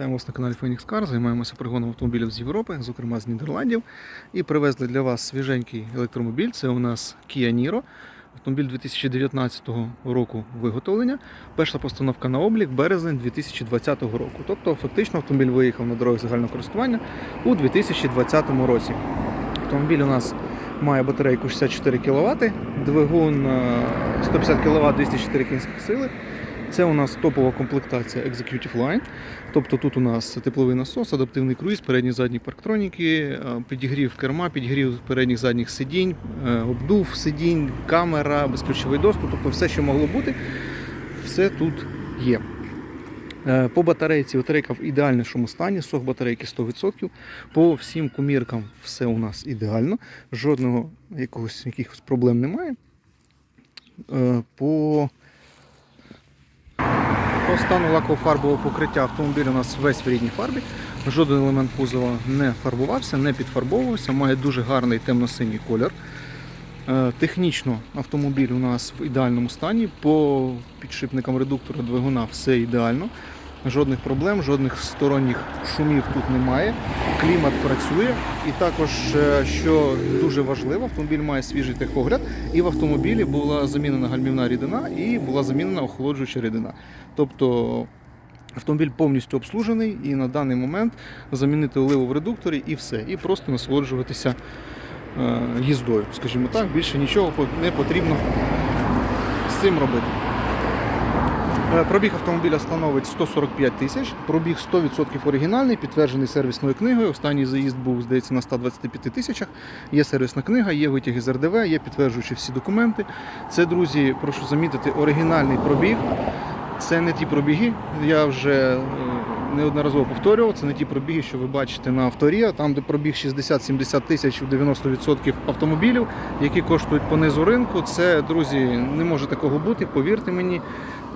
Вітаємо вас на каналі Phoenix Car. Займаємося пригоном автомобілів з Європи, зокрема з Нідерландів. І привезли для вас свіженький електромобіль. Це у нас Kia Niro. Автомобіль 2019 року виготовлення. Перша постановка на облік березень 2020 року. Тобто, фактично, автомобіль виїхав на дороги загального користування у 2020 році. Автомобіль у нас має батарейку 64 кВт, двигун е, 150 кВт 204 кінських сили. Це у нас топова комплектація Executive Line. Тобто тут у нас тепловий насос, адаптивний круїз, передні задні парктроніки, е, підігрів керма, підігрів передніх задніх сидінь, е, обдув сидінь, камера, безключовий доступ, тобто все, що могло бути, все тут є. Е, По батарейці батарейка в ідеальнішому стані, сок батарейки 100%. По всім коміркам все у нас ідеально, жодного якогось, якихось проблем немає. По по стану лаково-фарбового покриття автомобіль у нас весь в рідній фарбі. Жоден елемент кузова не фарбувався, не підфарбовувався, має дуже гарний темно-синій колір. Е, Технічно автомобіль у нас в ідеальному стані. По підшипникам редуктора двигуна все ідеально. Жодних проблем, жодних сторонніх шумів тут немає. Клімат працює. І також, е, що дуже важливо, автомобіль має свіжий техогляд, і в автомобілі була замінена гальмівна рідина і була замінена охолоджуюча рідина. Тобто автомобіль повністю обслужений і на даний момент замінити оливу в редукторі і все. І просто насолоджуватися е, їздою, скажімо так, більше нічого не потрібно з цим робити. Е, Пробіг автомобіля становить 145 тисяч, пробіг 100% оригінальний, підтверджений сервісною книгою. Останній заїзд був, здається, на 125 тисячах. Є сервісна книга, є витяги з РДВ, є підтверджуючі всі документи. Це, друзі, прошу замітити, оригінальний пробіг. Це не ті пробіги. Я вже е, неодноразово повторював, це не ті пробіги, що ви бачите на авторія, там, де пробіг 60-70 тисяч у 90% автомобілів, які коштують по низу ринку. Це, друзі, не може такого бути, повірте мені.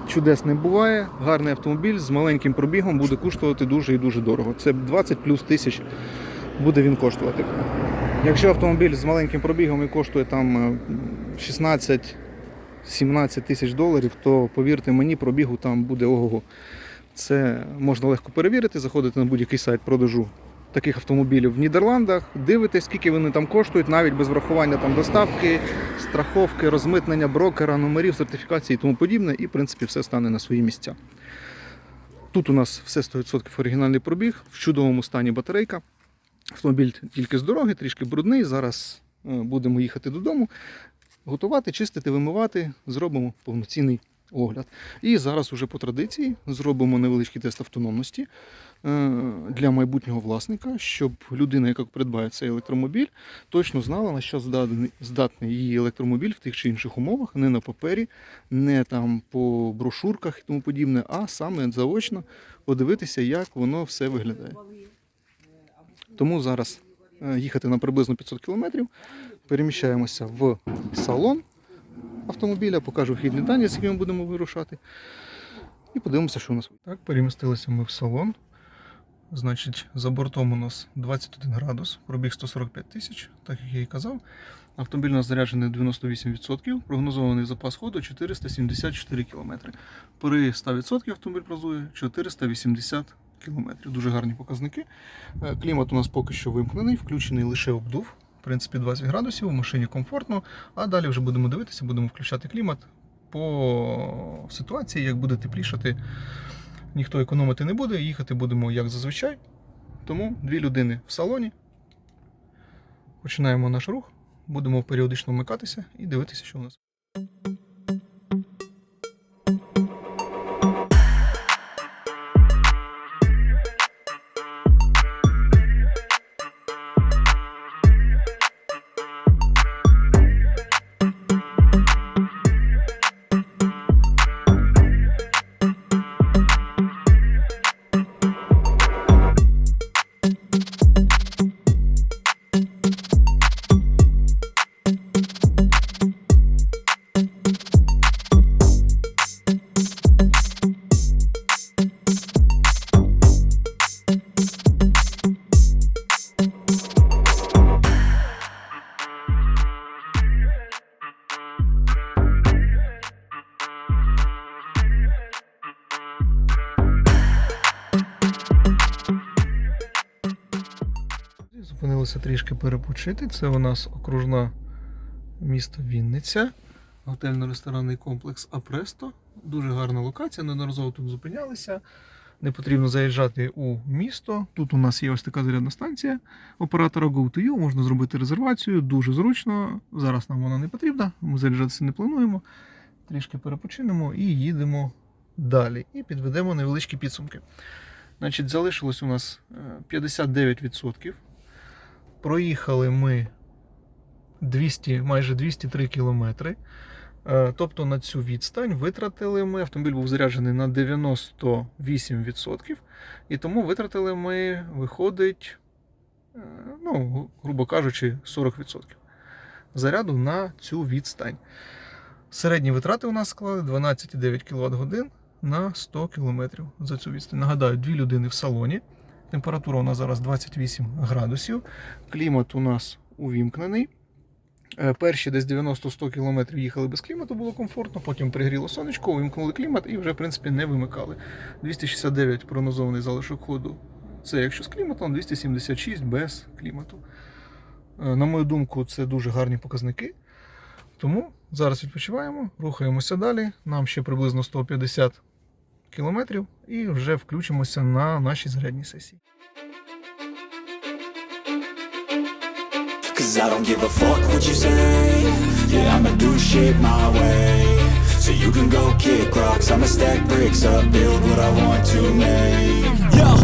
Чудес не буває. Гарний автомобіль з маленьким пробігом буде коштувати дуже і дуже дорого. Це 20 плюс тисяч буде він коштувати. Якщо автомобіль з маленьким пробігом і коштує там е, 16 17 тисяч доларів, то повірте мені, пробігу там буде ого-го. Це можна легко перевірити, заходити на будь-який сайт продажу таких автомобілів в Нідерландах, дивитесь, скільки вони там коштують, навіть без врахування там доставки, страховки, розмитнення брокера, номерів, сертифікації і тому подібне, і в принципі все стане на свої місця. Тут у нас все 100% оригінальний пробіг, в чудовому стані батарейка. Автомобіль тільки з дороги, трішки брудний. Зараз е, будемо їхати додому готувати, чистити, вимивати, зробимо повноцінний огляд. І зараз уже по традиції зробимо невеличкий тест автономності е, для майбутнього власника, щоб людина, яка придбає цей електромобіль, точно знала, на що здатний, її електромобіль в тих чи інших умовах, не на папері, не там по брошурках і тому подібне, а саме заочно подивитися, як воно все виглядає. Тому зараз е, їхати на приблизно 500 кілометрів, переміщаємося в салон автомобіля, покажу вхідні дані, з якими ми будемо вирушати. І подивимося, що у нас. Так, перемістилися ми в салон. Значить, за бортом у нас 21 градус, пробіг 145 тисяч, так як я і казав. Автомобіль у нас заряджений 98%, прогнозований запас ходу 474 км. При 100% автомобіль прозує 480 км. Дуже гарні показники. Е, Клімат у нас поки що вимкнений, включений лише обдув. В принципі, 20 градусів, в машині комфортно. А далі вже будемо дивитися, будемо включати клімат по ситуації, як буде теплішати. Ніхто економити не буде, їхати будемо як зазвичай. Тому дві людини в салоні. Починаємо наш рух, будемо періодично вмикатися і дивитися, що у нас. Зупинилися трішки перепочити. Це у нас окружна місто Вінниця, готельно-ресторанний комплекс Апресто. Дуже гарна локація, неодноразово тут зупинялися. Не потрібно заїжджати у місто. Тут у нас є ось така зарядна станція оператора GoToYou. Можна зробити резервацію, дуже зручно. Зараз нам вона не потрібна, ми заряджатися не плануємо. Трішки перепочинемо і їдемо далі. І підведемо невеличкі підсумки. Значить, залишилось у нас е, 59%. Проїхали ми 200, майже 203 кілометри. Е, Тобто на цю відстань витратили ми, автомобіль був заряджений на 98%, і тому витратили ми, виходить, е, ну, грубо кажучи, 40% заряду на цю відстань. Середні витрати у нас склали 12,9 кВт годин на 100 км за цю відстань. Нагадаю, дві людини в салоні. Температура у нас зараз 28 градусів. Клімат у нас увімкнений. Е, Перші десь 90-100 км їхали без клімату, було комфортно, потім пригріло сонечко, вимкнули клімат і вже, в принципі, не вимикали. 269 прогнозований залишок ходу. Це якщо з кліматом, 276 без клімату. Е, На мою думку, це дуже гарні показники. Тому зараз відпочиваємо, рухаємося далі. Нам ще приблизно 150 кілометрів і вже включимося на нашій зарядній сесії. Cause I don't give a fuck what you say Yeah, I'ma do shit my way So you can go kick rocks I'ma stack bricks up, build what I want to make Yo,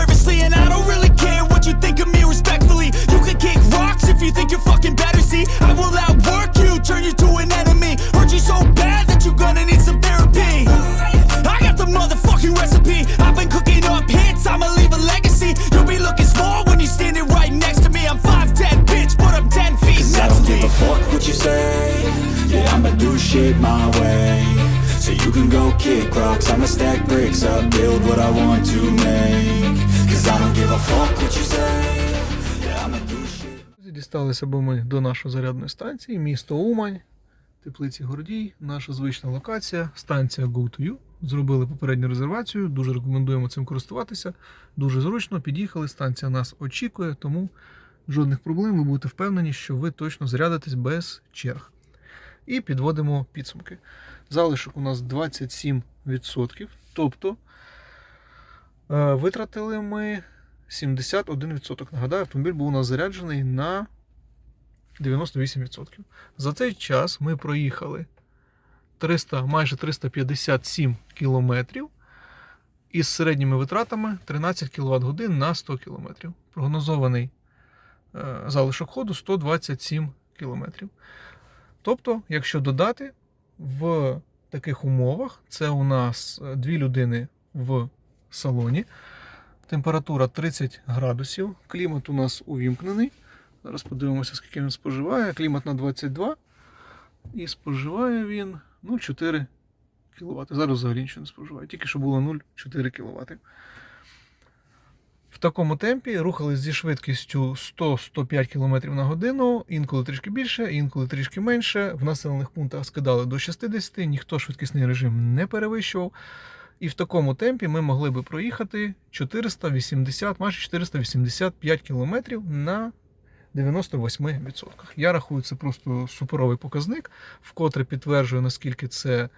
Дісталися б ми до нашої зарядної станції, місто Умань, теплиці Гордій, наша звична локація, станція GoToYou. Зробили попередню резервацію, дуже рекомендуємо цим користуватися. Дуже зручно, під'їхали, станція нас очікує, тому жодних проблем. Ви будете впевнені, що ви точно зарядитесь без черг. І підводимо підсумки. Залишок у нас 27%, тобто е, витратили ми 71%. Нагадаю, автомобіль був у нас заряджений на 98%. За цей час ми проїхали 300, майже 357 кілометрів із середніми витратами 13 кВт годин на 100 км. Прогнозований е, залишок ходу 127 км. Тобто, якщо додати в таких умовах, це у нас е, дві людини в салоні. Температура 30 градусів. Клімат у нас увімкнений. Зараз подивимося, скільки він споживає. Клімат на 22. І споживає він 0,4 кВт. Зараз взагалі нічого не споживає. Тільки що було 0,4 кВт. В такому темпі рухались зі швидкістю 100-105 км на годину, інколи трішки більше, інколи трішки менше. В населених пунктах скидали до 60, ніхто швидкісний режим не перевищував. І в такому темпі ми могли би проїхати 480, майже 485 км на 98%. Я рахую, це просто суперовий показник, вкотре підтверджує, наскільки це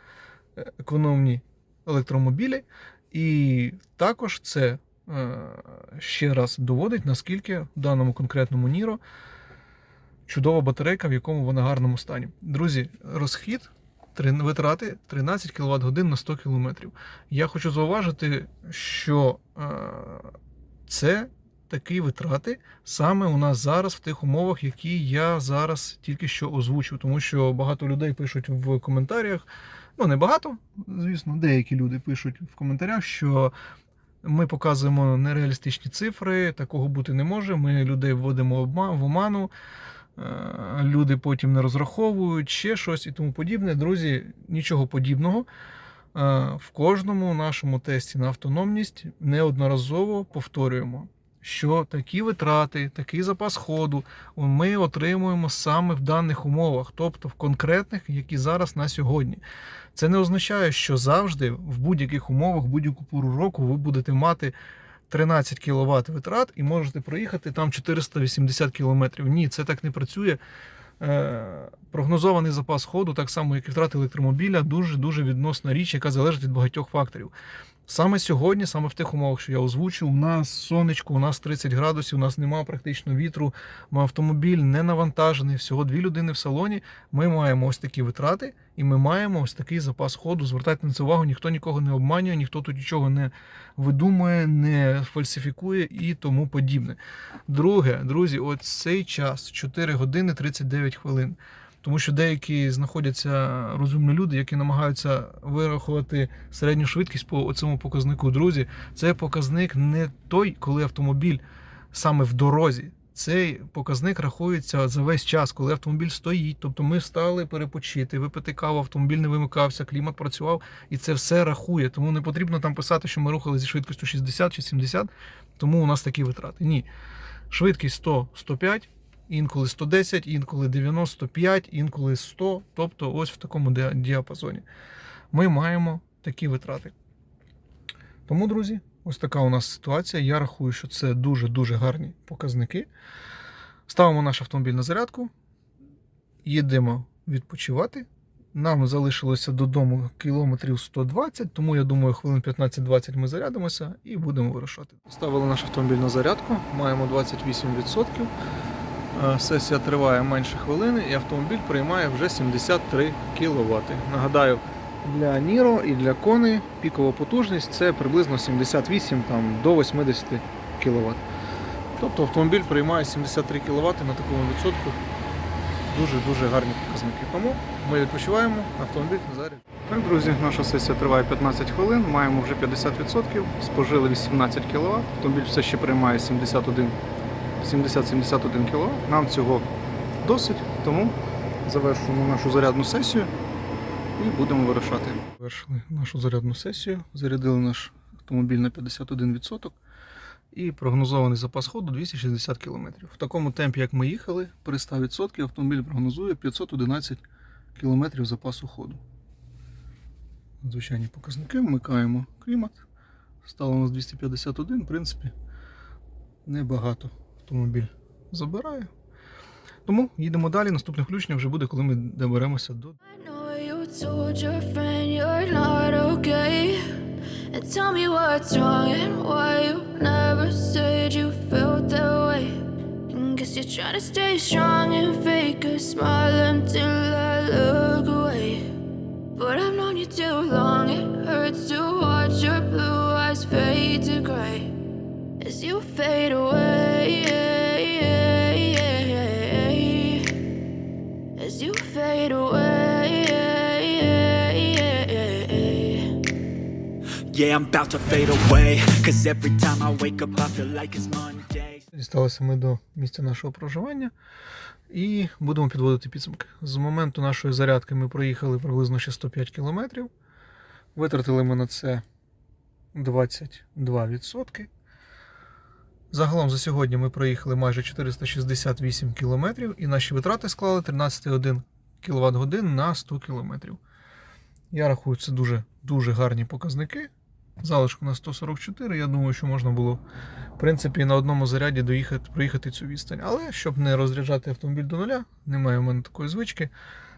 е, економні електромобілі. І також це е, ще раз доводить, наскільки в даному конкретному Ніро чудова батарейка, в якому вона гарному стані. Друзі, розхід витрати 13 кВт годин на 100 км. Я хочу зауважити, що е, це такі витрати саме у нас зараз в тих умовах, які я зараз тільки що озвучив. Тому що багато людей пишуть в коментарях. Ну, не багато, звісно, деякі люди пишуть в коментарях, що ми показуємо нереалістичні цифри, такого бути не може. Ми людей вводимо в оману. Е, Люди потім не розраховують ще щось і тому подібне. Друзі, нічого подібного. в кожному нашому тесті на автономність неодноразово повторюємо, що такі витрати, такий запас ходу ми отримуємо саме в даних умовах, тобто в конкретних, які зараз на сьогодні. Це не означає, що завжди в будь-яких умовах, будь-яку пору року ви будете мати 13 кВт витрат і можете проїхати там 480 км. Ні, це так не працює. Е, Прогнозований запас ходу, так само як і втрати електромобіля, дуже дуже відносна річ, яка залежить від багатьох факторів. Саме сьогодні, саме в тих умовах, що я озвучив, у нас сонечко, у нас 30 градусів, у нас немає практично вітру, автомобіль не навантажений, всього дві людини в салоні. Ми маємо ось такі витрати, і ми маємо ось такий запас ходу. Звертайте на це увагу, ніхто нікого не обманює, ніхто тут нічого не видумує, не фальсифікує і тому подібне. Друге, друзі, от цей час 4 години 39 хвилин. Тому що деякі знаходяться розумні люди, які намагаються вирахувати середню швидкість по цьому показнику. Друзі, це показник не той, коли автомобіль саме в дорозі. Цей показник рахується за весь час, коли автомобіль стоїть. Тобто ми встали перепочити, випити каву, автомобіль не вимикався, клімат працював, і це все рахує. Тому не потрібно там писати, що ми рухали зі швидкістю 60 чи 70, тому у нас такі витрати. Ні. Швидкість 100-105, інколи 110, інколи 95, інколи 100. Тобто ось в такому діапазоні. Ми маємо такі витрати. Тому, друзі, ось така у нас ситуація. Я рахую, що це дуже-дуже гарні показники. Ставимо наш автомобіль на зарядку, їдемо відпочивати. Нам залишилося додому кілометрів 120, тому я думаю, хвилин 15-20 ми зарядимося і будемо вирушати. Ставили наш автомобіль на зарядку, маємо 28%. Е, Сесія триває менше хвилини і автомобіль приймає вже 73 кВт. Нагадаю, для Ніро і для Кони пікова потужність це приблизно 78 там, до 80 кВт. Тобто автомобіль приймає 73 кВт на такому відсотку. Дуже-дуже гарні показники. Тому ми відпочиваємо, автомобіль на заряд. Так, друзі, наша сесія триває 15 хвилин, маємо вже 50%, спожили 18 кВт, автомобіль все ще приймає 71 70-71 кВт. Нам цього досить, тому завершуємо нашу зарядну сесію і будемо вирушати. Завершили нашу зарядну сесію, зарядили наш автомобіль на 51% і прогнозований запас ходу 260 км. В такому темпі, як ми їхали, при 100% автомобіль прогнозує 511 км запасу ходу. Звичайні показники, вмикаємо клімат. Стало у нас 251, в принципі, небагато автомобіль забирає. Тому їдемо далі. Наступне включення вже буде, коли ми доберемося до. But I've known you too long, it hurts to watch your blue eyes fade to gray as you fade away. As you fade away. Yeah, I'm about to fade away. Cause every time I wake up, I feel like it's Monday. Дісталися ми до місця нашого проживання і будемо підводити підсумки. З моменту нашої зарядки ми проїхали приблизно ще 105 кілометрів. Витратили ми на це 22%. Загалом за сьогодні ми проїхали майже 468 кілометрів і наші витрати склали 13,1 кВт годин на 100 кілометрів. Я рахую, це дуже, дуже гарні показники. Залишку на 144. Я думаю, що можна було в принципі, на одному заряді доїхати, проїхати цю відстань. Але щоб не розряджати автомобіль до нуля, немає в мене такої звички.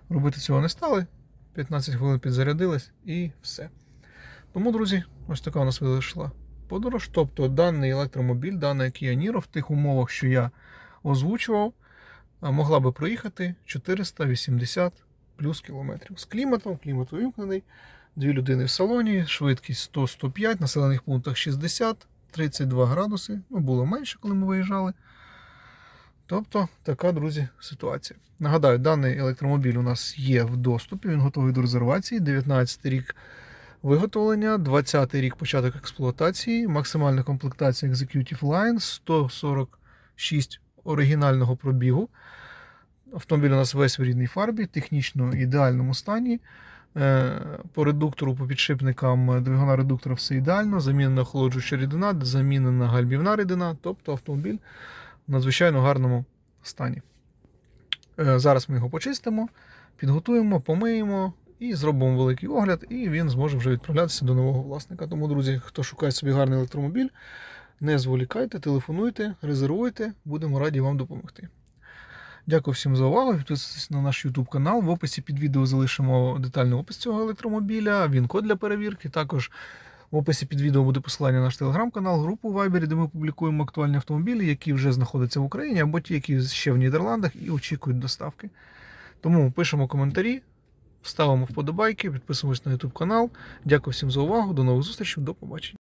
Робити цього не стали. 15 хвилин підзарядились і все. Тому, друзі, ось така у нас вийшла подорож. Тобто даний електромобіль, дана Kia Niro в тих умовах, що я озвучував, могла би проїхати 480 плюс кілометрів. З кліматом, клімат увімкнений, дві людини в салоні, швидкість 100-105, населених пунктах 60. 32 градуси, ну було менше, коли ми виїжджали. Тобто, така, друзі, ситуація. Нагадаю, даний електромобіль у нас є в доступі, він готовий до резервації. 19 рік виготовлення, 20 рік початок експлуатації, максимальна комплектація Executive Line, 146 оригінального пробігу. Автомобіль у нас весь в рідній фарбі, технічно ідеальному стані. Е, По редуктору, по підшипникам е, двигуна редуктора все ідеально. Замінена охолоджуюча рідина, замінена гальмівна рідина, тобто автомобіль в надзвичайно гарному стані. Е, Зараз ми його почистимо, підготуємо, помиємо і зробимо великий огляд, і він зможе вже відправлятися до нового власника. Тому, друзі, хто шукає собі гарний електромобіль, не зволікайте, телефонуйте, резервуйте, будемо раді вам допомогти. Дякую всім за увагу. Підписуйтесь на наш YouTube канал. В описі під відео залишимо детальний опис цього електромобіля, він-код для перевірки. Також в описі під відео буде посилання на наш телеграм-канал, групу Viber, де ми публікуємо актуальні автомобілі, які вже знаходяться в Україні, або ті, які ще в Нідерландах і очікують доставки. Тому пишемо коментарі, ставимо вподобайки, підписуємось на YouTube канал. Дякую всім за увагу. До нових зустрічей, до побачення.